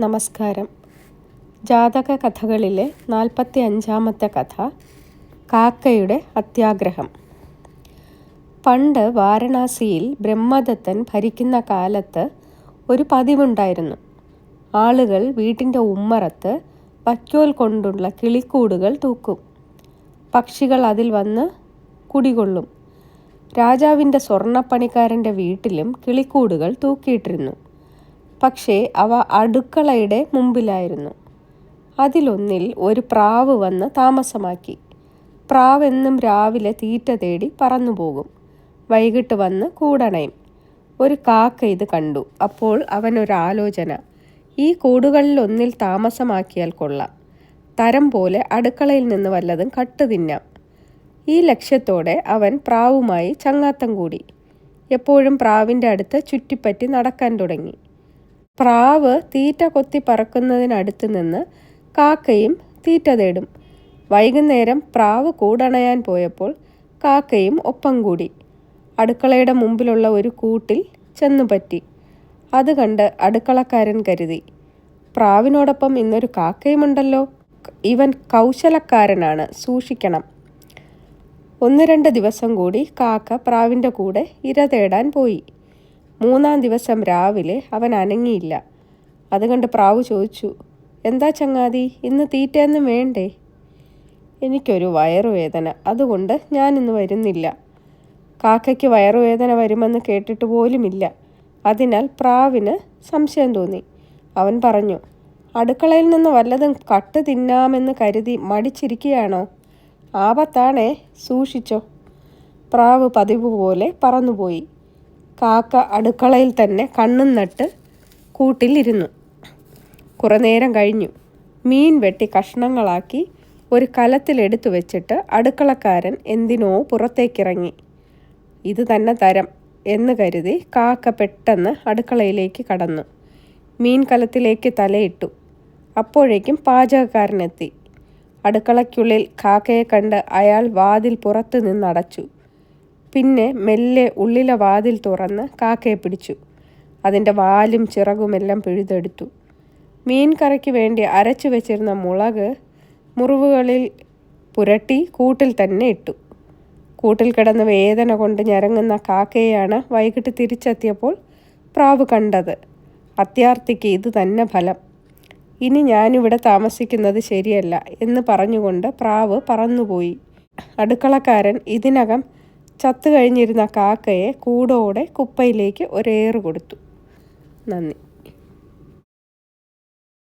നമസ്കാരം. ജാതക കഥകളിലെ നാൽപ്പത്തി അഞ്ചാമത്തെ കഥ കാക്കയുടെ അത്യാഗ്രഹം. പണ്ട് വാരണാസിയിൽ ബ്രഹ്മദത്തൻ ഭരിക്കുന്ന കാലത്ത് ഒരു പതിവുണ്ടായിരുന്നു. ആളുകൾ വീട്ടിന്റെ ഉമ്മറത്ത് വക്കോൽ കൊണ്ടുള്ള കിളിക്കൂടുകൾ തൂക്കും. പക്ഷികൾ അതിൽ വന്ന് കുടികൊള്ളും. രാജാവിന്റെ സ്വർണപ്പണിക്കാരന്റെ വീട്ടിലും കിളിക്കൂടുകൾ തൂക്കിയിട്ടിരുന്നു. പക്ഷേ അവ അടുക്കളയുടെ മുമ്പിലായിരുന്നു. അതിലൊന്നിൽ ഒരു പ്രാവ് വന്ന് താമസമാക്കി. പ്രാവെന്നും രാവിലെ തീറ്റ തേടി പറന്നുപോകും. വൈകിട്ട് വന്ന് കൂടണയും. ഒരു കാക്ക ഇത് കണ്ടു. അപ്പോൾ അവനൊരാലോചന ഈ കൂടുകളിലൊന്നിൽ താമസമാക്കിയാൽ കൊള്ളാം. തരം പോലെ അടുക്കളയിൽ നിന്ന് വല്ലതും കട്ട് തിന്നാം. ഈ ലക്ഷ്യത്തോടെ അവൻ പ്രാവുമായി ചങ്ങാത്തം കൂടി. എപ്പോഴും പ്രാവിന്റെ അടുത്ത് ചുറ്റിപ്പറ്റി നടക്കാൻ തുടങ്ങി. പ്രാവ് തീറ്റ കൊത്തി പറക്കുന്നതിനടുത്ത് നിന്ന് കാക്കയും തീറ്റ തേടും. വൈകുന്നേരം പ്രാവ് കൂടണയാൻ പോയപ്പോൾ കാക്കയും ഒപ്പം കൂടി. അടുക്കളയുടെ മുമ്പിലുള്ള ഒരു കൂട്ടിൽ ചെന്നുപറ്റി അത് കണ്ട് അടുക്കളക്കാരൻ കരുതി പ്രാവിനോടൊപ്പം ഇന്നൊരു കാക്കയുമുണ്ടല്ലോ. ഇവൻ കൗശലക്കാരനാണ് സൂക്ഷിക്കണം. ഒന്ന് രണ്ട് ദിവസം കൂടി കാക്ക പ്രാവിന്റെ കൂടെ ഇര തേടാൻ പോയി. മൂന്നാം ദിവസം രാവിലെ അവൻ അനങ്ങിയില്ല. അതുകണ്ട് പ്രാവ് ചോദിച്ചു എന്താ ചങ്ങാതി ഇന്ന് തീറ്റയൊന്നും വേണ്ടേ? എനിക്കൊരു വയറുവേദന അതുകൊണ്ട് ഞാൻ ഇന്ന് വരുന്നില്ല. കാക്കയ്ക്ക് വയറുവേദന വരുമെന്ന് കേട്ടിട്ട് പോലുമില്ല. അതിനാൽ പ്രാവിന് സംശയം തോന്നി. അവൻ പറഞ്ഞു അടുക്കളയിൽ നിന്ന് വല്ലതും കട്ട് തിന്നാമെന്ന് കരുതി മടിച്ചിരിക്കുകയാണോ? ആപത്താണേ സൂക്ഷിച്ചോ. പ്രാവ് പതിവ് പോലെ പറന്നുപോയി. കാക്ക അടുക്കളയിൽ തന്നെ കണ്ണും നട്ട് കൂട്ടിലിരുന്നു. കുറേ നേരം കഴിഞ്ഞു. മീൻ വെട്ടി കഷ്ണങ്ങളാക്കി ഒരു കലത്തിലെടുത്തു വെച്ചിട്ട് അടുക്കളക്കാരൻ എന്തിനോ പുറത്തേക്കിറങ്ങി. ഇത് തന്നെ തരം എന്ന് കരുതി കാക്ക പെട്ടെന്ന് അടുക്കളയിലേക്ക് കടന്നു. മീൻ കലത്തിലേക്ക് തലയിട്ടു. അപ്പോഴേക്കും പാചകക്കാരനെത്തി അടുക്കളയ്ക്കുള്ളിൽ കാക്കയെ കണ്ട് അയാൾ വാതിൽ പുറത്തു നിന്നടച്ചു. പിന്നെ മെല്ലെ ഉള്ളിലെ വാതിൽ തുറന്ന് കാക്കയെ പിടിച്ചു. അതിന്റെ വാലും ചിറകുമെല്ലാം പിഴുതെടുത്തു. മീൻ കറിക്ക് വേണ്ടി അരച്ചു വെച്ചിരുന്ന മുളക് മുറിവുകളിൽ പുരട്ടി കൂട്ടിൽ തന്നെ ഇട്ടു. കൂട്ടിൽ കിടന്ന് വേദന കൊണ്ട് ഞരങ്ങുന്ന കാക്കയെയാണ് വൈകിട്ട് തിരിച്ചെത്തിയപ്പോൾ പ്രാവ് കണ്ടത്. അത്യാർത്ഥിക്ക് ഇത് തന്നെ ഫലം. ഇനി ഞാനിവിടെ താമസിക്കുന്നത് ശരിയല്ല എന്ന് പറഞ്ഞുകൊണ്ട് പ്രാവ് പറന്നുപോയി. അടുക്കളക്കാരൻ ഇതിനകം ചത്തു കഴിഞ്ഞിരുന്ന കാക്കയെ കൂടോടെ കുപ്പയിലേക്ക് ഒരേറ് കൊടുത്തു. നന്ദി.